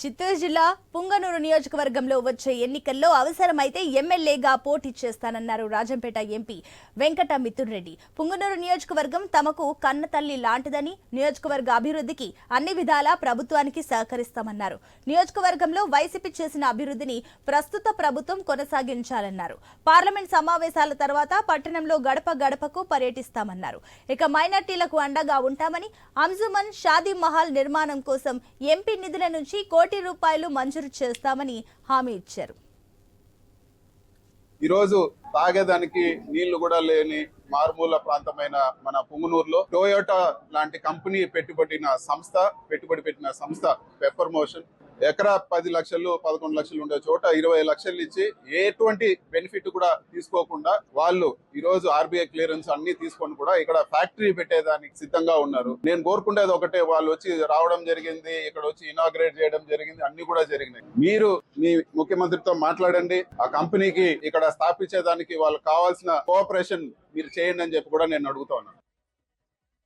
చిత్తూరు జిల్లా పుంగనూరు నియోజకవర్గంలో వచ్చే ఎన్నికల్లో అవసరమైతే ఎమ్మెల్యేగా పోటీ చేస్తానన్నారు రాజంపేట ఎంపీ వెంకట మిథున్ రెడ్డి. పుంగనూరు నియోజకవర్గం తమకు కన్న తల్లి లాంటిదని నియోజకవర్గ అభివృద్ధికి అన్ని విధాలా ప్రభుత్వానికి సహకరిస్తామన్నారు. నియోజకవర్గంలో వైసీపీ చేసిన అభివృద్ధిని ప్రస్తుత ప్రభుత్వం కొనసాగించాలన్నారు. పార్లమెంట్ సమావేశాల తర్వాత పట్టణంలో గడప గడపకు పర్యటిస్తామన్నారు. ఇక మైనార్టీలకు అండగా ఉంటామని అంజుమన్ షాదీ మహల్ నిర్మాణం కోసం ఎంపీ నిధుల నుంచి కోటి రూపాయలు మంజూరు చేస్తామని హామీ ఇచ్చారు. ఈరోజు తాగేదానికి నీళ్ళు కూడా లేని మారుమూల ప్రాంతమైన మన పుంగునూరులో టొయోటా లాంటి కంపెనీ పెట్టుబడిన సంస్థ పెట్టుబడి పెట్టిన సంస్థ పెప్పర్ మోషన్ ఎకరా పది లక్షలు పదకొండు లక్షలు ఉండే చోట ఇరవై లక్షలు ఇచ్చి ఎటువంటి బెనిఫిట్ కూడా తీసుకోకుండా వాళ్ళు ఈ రోజు ఆర్బీఐ క్లియరెన్స్ అన్ని తీసుకొని కూడా ఇక్కడ ఫ్యాక్టరీ పెట్టేదానికి సిద్ధంగా ఉన్నారు. నేను కోరుకునేది ఒకటే వాళ్ళు వచ్చి రావడం జరిగింది ఇక్కడ వచ్చి ఇనాగ్రేట్ చేయడం జరిగింది అన్ని కూడా జరిగినాయి. మీరు మీ ముఖ్యమంత్రితో మాట్లాడండి ఆ కంపెనీకి ఇక్కడ స్థాపించేదానికి వాళ్ళకి కావాల్సిన కోఆపరేషన్ మీరు చేయండి అని చెప్పి కూడా నేను అడుగుతా ఉన్నాను.